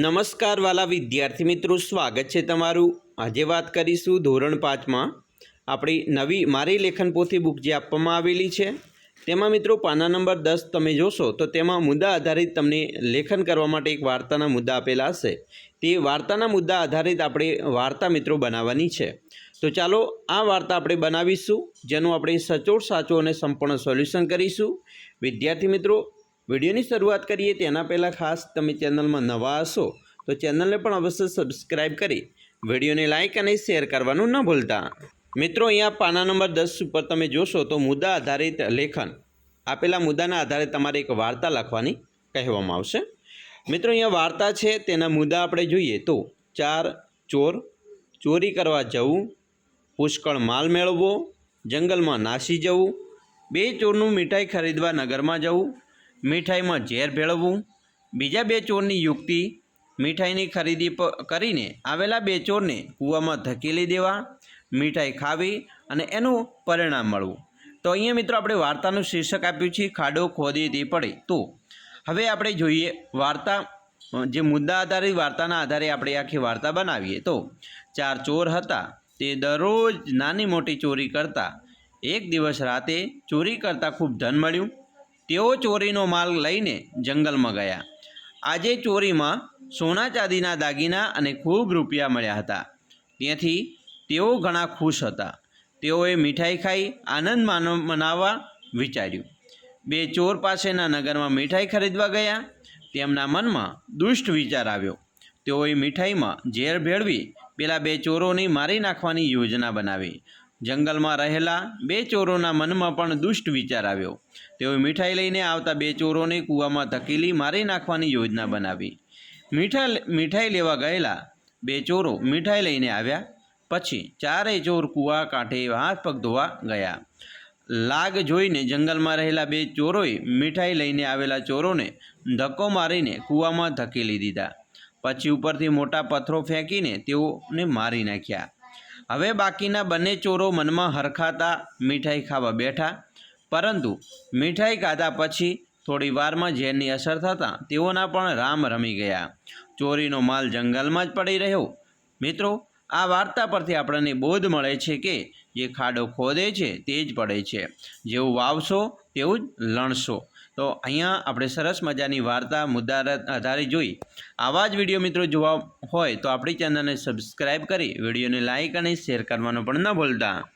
નમસ્કાર વાલા વિદ્યાર્થી મિત્રો, સ્વાગત છે તમારું. આજે વાત કરીશું ધોરણ પાંચમાં આપણી નવી મારી લેખન પોથી બુક જે આપવામાં આવેલી છે. તેમાં મિત્રો, પાના નંબર દસ તમે જોશો તો તેમાં મુદ્દા આધારિત તમને લેખન કરવા માટે એક વાર્તાના મુદ્દા આપેલા હશે. તે વાર્તાના મુદ્દા આધારિત આપણે વાર્તા મિત્રો બનાવવાની છે. તો ચાલો આ વાર્તા આપણે બનાવીશું, જેનું આપણે સચોટ સાચું અને સંપૂર્ણ સોલ્યુશન કરીશું. વિદ્યાર્થી મિત્રો વિડીયોની શરૂઆત કરીએ તેના પહેલાં ખાસ તમે ચેનલમાં નવા હશો, તો ચેનલને પણ અવશ્ય સબસ્ક્રાઈબ કરી વિડીયોને લાઇક અને શેર કરવાનું ન ભૂલતા. મિત્રો, અહીંયા પાના નંબર દસ ઉપર તમે જોશો તો મુદ્દા આધારિત લેખન. આપેલા મુદ્દાના આધારે તમારે એક વાર્તા લખવાની કહેવામાં આવશે. મિત્રો, અહીંયા વાર્તા છે, તેના મુદ્દા આપણે જોઈએ તો ચાર, ચોર, ચોરી કરવા જવું, પુષ્કળ માલ મેળવવો, જંગલમાં નાસી જવું, બે ચોરનું મીઠાઈ ખરીદવા નગરમાં જવું મીઠાઈમાં ઝેર ભેળવવું, બીજા બે ચોરની યુક્તિ, મીઠાઈની ખરીદી કરીને આવેલા બે ચોરને કૂવામાં ધકેલી દેવા, મીઠાઈ ખાવી અને એનું પરિણામ મળવું. તો અહીંયા મિત્રો આપણે વાર્તાનું શીર્ષક આપ્યું છે, ખાડો ખોદી તે પડે તો. હવે આપણે જોઈએ વાર્તા, જે મુદ્દા આધારિત વાર્તાના આધારે આપણે આખી વાર્તા બનાવીએ તો. ચાર ચોર હતા, તે દરરોજ નાની મોટી ચોરી કરતા. એક દિવસ રાતે ચોરી કરતાં ખૂબ ધન મળ્યું. તેઓ ચોરીનો માલ લઈને જંગલમાં ગયા. આજે ચોરીમાં સોના ચાંદીના દાગીના અને ખૂબ રૂપિયા મળ્યા હતા. ત્યાંથી તેઓ ઘણા ખુશ હતા. તેઓએ મીઠાઈ ખાઈ આનંદ માનો, મનાવવા વિચાર્યું. બે ચોર પાસેના નગરમાં મીઠાઈ ખરીદવા ગયા. તેમના મનમાં દુષ્ટ વિચાર આવ્યો. તેઓએ મીઠાઈમાં ઝેર ભેળવી પેલા બે ચોરોની મારી નાખવાની યોજના બનાવી. જંગલમાં રહેલા બે ચોરોના મનમાં પણ દુષ્ટ વિચાર આવ્યો. તેઓએ મીઠાઈ લઈને આવતા બે ચોરોને કૂવામાં ધકેલી મારી નાખવાની યોજના બનાવી. મીઠા મીઠાઈ લેવા ગયેલા બે ચોરો મીઠાઈ લઈને આવ્યા. પછી ચારેય ચોર કૂવા કાંઠે હાથ પગ ધોવા ગયા. લાગ જોઈને જંગલમાં રહેલા બે ચોરોએ મીઠાઈ લઈને આવેલા ચોરોને ધક્કો મારીને કૂવામાં ધકેલી દીધા. પછી ઉપરથી મોટા પથ્થરો ફેંકીને તેઓને મારી નાખ્યા. હવે બાકીના બંને ચોરો મનમાં હરખાતા મીઠાઈ ખાવા બેઠા. પરંતુ મીઠાઈ ખાધા પછી થોડી વારમાં ઝેરની અસર થતાં તેઓના પણ રામ રમી ગયા. ચોરીનો માલ જંગલમાં જ પડી રહ્યો. મિત્રો, આ વાર્તા પરથી આપણને બોધ મળે છે કે જે ખાડો ખોદે છે તે જ પડે છે. જેવું વાવશો, તેવું જ લણશો. તો અહીંયા આપણે સરસ મજાની વાર્તા મુદ્દા આધારે જોઈ. આવા જ વીડિયો મિત્રો જોવા હોય તો આપણી ચેનલને સબસ્ક્રાઈબ કરી, વિડીયોને લાઇક અને શેર કરવાનું પણ ન ભૂલતા.